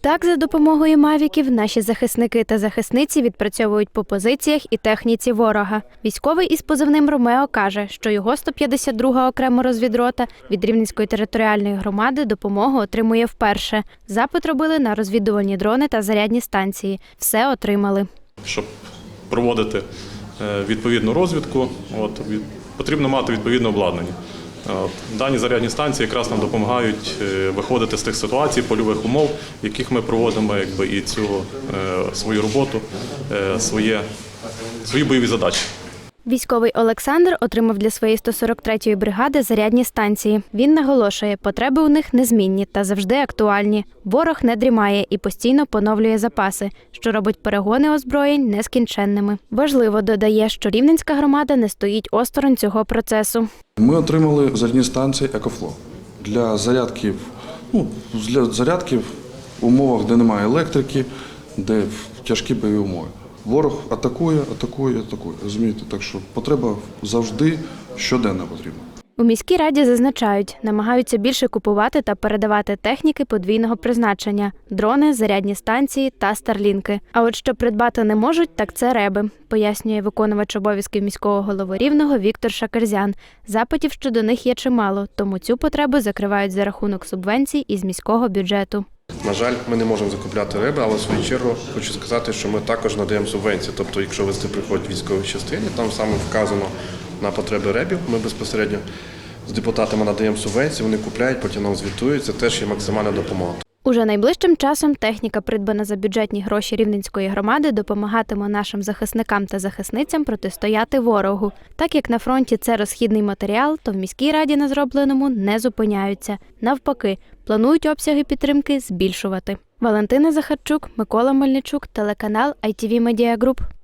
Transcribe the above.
Так, за допомогою мавіків наші захисники та захисниці відпрацьовують по позиціях і техніці ворога. Військовий із позивним Ромео каже, що його 152-га окрема розвідрота від Рівненської територіальної громади допомогу отримує вперше. Запит робили на розвідувальні дрони та зарядні станції. Все отримали. щоб проводити е, відповідну розвідку, от, потрібно мати відповідне обладнання. От, Дані зарядні станції якраз нам допомагають е, виходити з тих ситуацій, польових умов, в яких ми проводимо якби, і цю е, свою роботу, е, своє, свої бойові задачі. Військовий Олександр отримав для своєї 143-ї бригади зарядні станції. Він наголошує, потреби у них незмінні та завжди актуальні. Ворог не дрімає і постійно поновлює запаси, що робить перегони озброєнь нескінченними. Важливо додає, що рівненська громада не стоїть осторонь цього процесу. Ми отримали зарядні станції Екофло для зарядки, ну, для зарядки в умовах, де немає електрики, де тяжкі бойові умови. Ворог атакує, атакує, атакує. Розумієте, так що потреба завжди щоденно потрібна. У міській раді зазначають, намагаються більше купувати та передавати техніки подвійного призначення: дрони, зарядні станції та старлінки. А от що придбати не можуть, так це реби, пояснює виконувач обов'язків міського голови рівного Віктор Шакерзян. Запитів щодо них є чимало, тому цю потребу закривають за рахунок субвенцій із міського бюджету. На жаль, ми не можемо закупляти риби, але в свою чергу хочу сказати, що ми також надаємо субвенції. Тобто, якщо вести приходять військові частини, там саме вказано на потреби рибів, Ми безпосередньо з депутатами надаємо субвенції, вони купляють, потім нам звітують. Це теж є максимальна допомога. Уже найближчим часом техніка, придбана за бюджетні гроші Рівненської громади, допомагатиме нашим захисникам та захисницям протистояти ворогу. Так як на фронті це розхідний матеріал, то в міській раді на зробленому не зупиняються. Навпаки, планують обсяги підтримки збільшувати. Валентина Захарчук, Микола Мельничук, телеканал ITV Media Group.